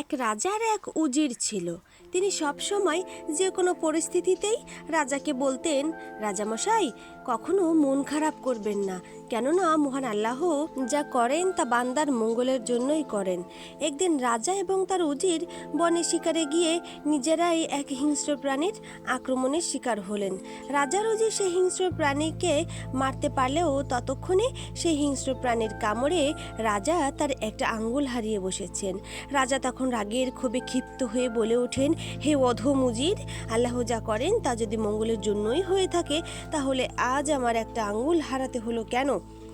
এক রাজার এক উজির ছিল। তিনি সবসময় যে কোনো পরিস্থিতিতেই রাজাকে বলতেন রাজামশাই কখনো মন খারাপ করবেন না। কেননা মহান আল্লাহ যা করেন তা বান্দার মঙ্গলের জন্যই করেন। একদিন রাজা এবং তার উজির বনে শিকারে গিয়ে নিজেরাই এক হিংস্র প্রাণীর আক্রমণের শিকার হলেন। রাজার উজির সেই হিংস্র প্রাণীকে মারতে পারলেও ততক্ষণে সেই হিংস্র প্রাণীর কামড়ে রাজা তার একটা আঙ্গুল হারিয়ে বসেছেন। রাজা তখন রাগের ক্ষোভে ক্ষিপ্ত হয়ে বলে ওঠেন, হে অধ মুজির আল্লাহ যা করেন তা যদি মঙ্গলের জন্যই হয়ে থাকে, তাহলে আজ আমার একটা আঙ্গুল হারাতে হলো কেন?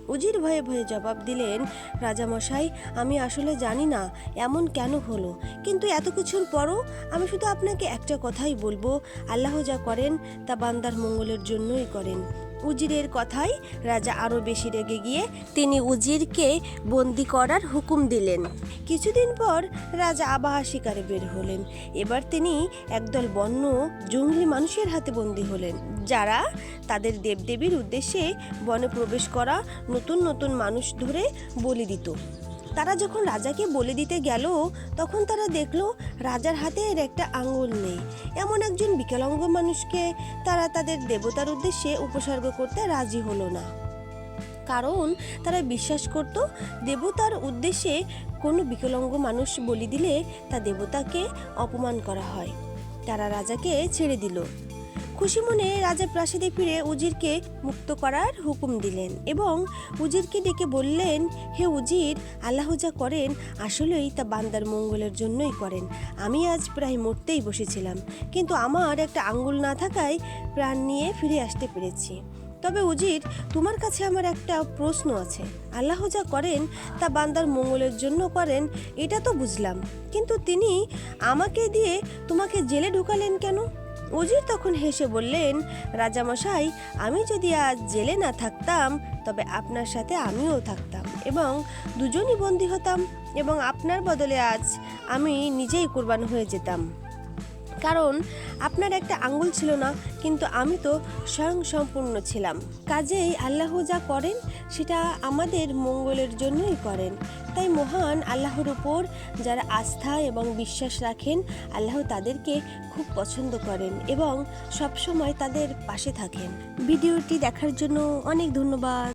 উজির ভয়ে ভয়ে জবাব দিলেন, রাজামশাই, আমি আসলে জানি না এমন কেন হলো। কিন্তু এত কিছুর পরও আমি শুধু আপনাকে একটা কথাই বলব। আল্লাহ যা করেন, তা বান্দার মঙ্গলের জন্যই করেন। উজিরের কথায় রাজা আরও বেশি রেগে গিয়ে তিনি উজিরকে বন্দি করার হুকুম দিলেন। কিছুদিন পর রাজা আবাহা শিকারে বের হলেন। এবার তিনি একদল বন্য জঙ্গলি মানুষের হাতে বন্দি হলেন, যারা তাদের দেবদেবীর উদ্দেশ্যে বনে প্রবেশ করা নতুন নতুন মানুষ ধরে বলি দিত। তারা যখন রাজাকে বলে দিতে গেল, তখন তারা দেখল রাজার হাতে এর একটা আঙুল নেই। এমন একজন বিকলাঙ্গ মানুষকে তারা তাদের দেবতার উদ্দেশ্যে উপসর্গ করতে রাজি হলো না। কারণ তারা বিশ্বাস করত, দেবতার উদ্দেশ্যে কোনো বিকলাঙ্গ মানুষ বলি দিলে তা দেবতাকে অপমান করা হয়। তারা রাজাকে ছেড়ে দিল। খুশি মনে রাজা প্রাসাদে ফিরে উজিরকে মুক্ত করার হুকুম দিলেন এবং উজিরকে ডেকে বললেন, হে উজির, আল্লাহ যা করেন আসলেই তা বান্দার মঙ্গলের জন্যই করেন। আমি আজ প্রায় মরতেই বসেছিলাম, কিন্তু আমার একটা আঙ্গুল না থাকায় প্রাণ নিয়ে ফিরে আসতে পেরেছি। তবে উজির, তোমার কাছে আমার একটা প্রশ্ন আছে। আল্লাহ যা করেন তা বান্দার মঙ্গলের জন্য করেন, এটা তো বুঝলাম। কিন্তু তিনি আমাকে দিয়ে তোমাকে জেলে ঢুকালেন কেন? উজির তখন হেসে বললেন, রাজামশাই, আমি যদি আজ জেলে না থাকতাম, তবে আপনার সাথে আমিও থাকতাম এবং দুজনই বন্দী হতাম এবং আপনার বদলে আজ আমি নিজেই কোরবান হয়ে যেতাম। কারণ আপনার একটা আঙ্গুল ছিল না, কিন্তু আমি তো স্বয়ং সম্পূর্ণ ছিলাম। কাজেই আল্লাহ যা করেন, সেটা আমাদের মঙ্গলের জন্যই করেন। তাই মহান আল্লাহর উপর যারা আস্থা এবং বিশ্বাস রাখেন, আল্লাহ তাদেরকে খুব পছন্দ করেন এবং সবসময় তাদের পাশে থাকেন। ভিডিওটি দেখার জন্য অনেক ধন্যবাদ।